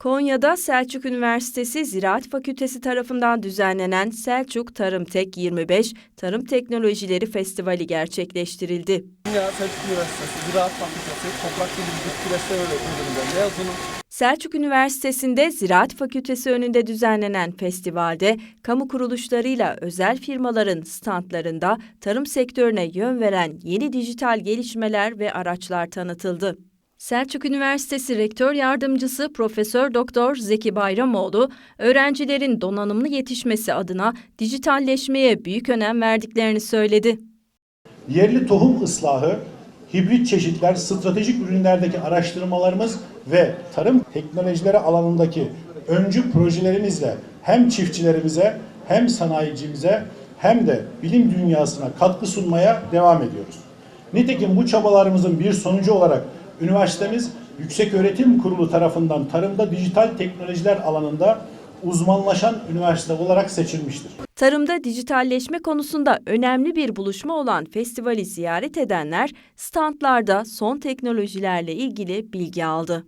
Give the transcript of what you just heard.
Konya'da Selçuk Üniversitesi Ziraat Fakültesi tarafından düzenlenen Selçuk Tarım Tek 25 Tarım Teknolojileri Festivali gerçekleştirildi. Dünya Selçuk Üniversitesi Ziraat Fakültesi Toprak Bilimi Beslenme Bölümünden mezunum. Selçuk Üniversitesi'nde Ziraat Fakültesi önünde düzenlenen festivalde kamu kuruluşlarıyla özel firmaların standlarında tarım sektörüne yön veren yeni dijital gelişmeler ve araçlar tanıtıldı. Selçuk Üniversitesi Rektör Yardımcısı Profesör Doktor Zeki Bayramoğlu, öğrencilerin donanımlı yetişmesi adına dijitalleşmeye büyük önem verdiklerini söyledi. yerli tohum ıslahı, hibrit çeşitler, stratejik ürünlerdeki araştırmalarımız ve tarım teknolojileri alanındaki öncü projelerimizle hem çiftçilerimize hem sanayicimize hem de bilim dünyasına katkı sunmaya devam ediyoruz. Nitekim bu çabalarımızın bir sonucu olarak üniversitemiz Yükseköğretim Kurulu tarafından tarımda dijital teknolojiler alanında uzmanlaşan üniversite olarak seçilmiştir. Tarımda dijitalleşme konusunda önemli bir buluşma olan festivali ziyaret edenler standlarda son teknolojilerle ilgili bilgi aldı.